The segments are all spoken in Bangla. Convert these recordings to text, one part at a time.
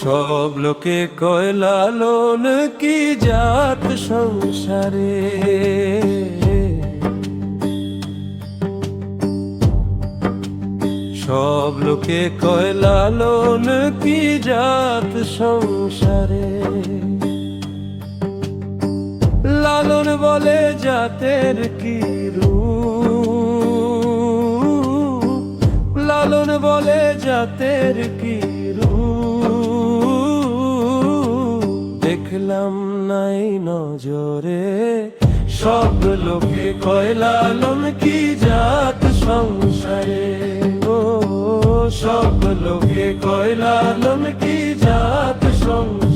সব লোকে কয়, লালন কি জাত সংসারে? সব লোকে কয়, লালন কি জাত সংসারে? লালন বলে জাতের কি রূপ? লালন বলে জাতের কি রূপ? দেখলাম নাই নজরে। সব লোকে কয়লালম কি জাত সংসারে? ও, সব লোকে কয়লালম কি জাত সংসারে?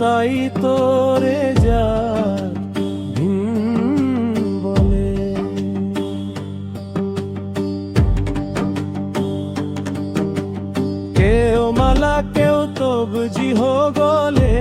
তাই তোরে যা কেউ মালা কেউ তবজি হো গলে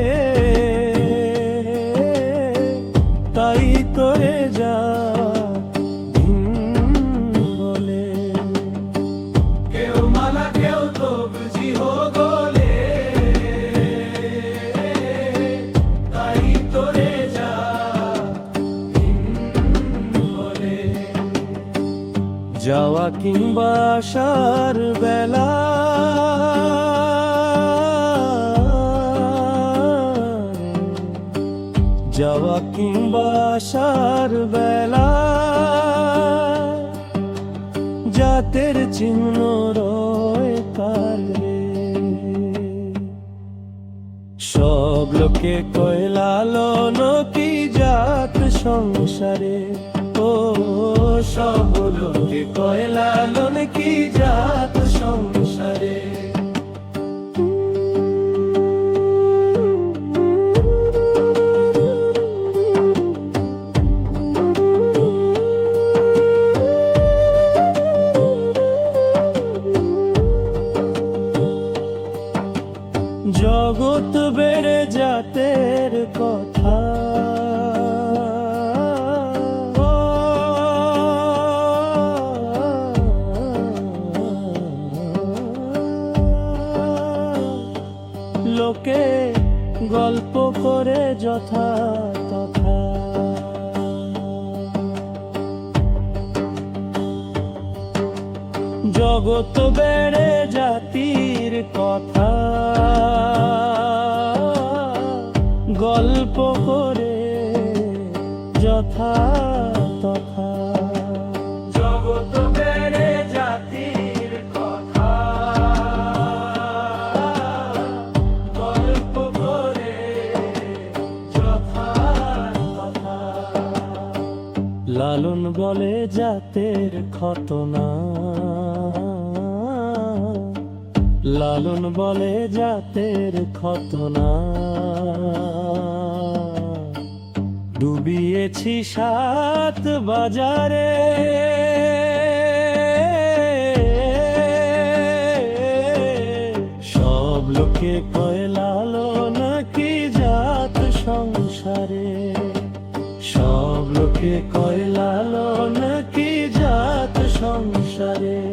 কিংবা আসার বেলা। যাওয়া কিংবা আসার বেলা। জাতের চিহ্ন রয় কালে সব লোকে কয় লালন কি জাত সংসারে। ও সব লোকে কয় লালন কি জাত সংসারে? জগৎ বেড়ে জাতের কথা। গল্প করে যথা তথা। জগৎ বেড়ে জাতির কথা। লালন বলে জাতের খতনা লালন বলে জাতের খতনা ডুবিয়েছি সাত বাজারে। সব লোকে কয় সব কয়লাল নাকি জাত সংসারে?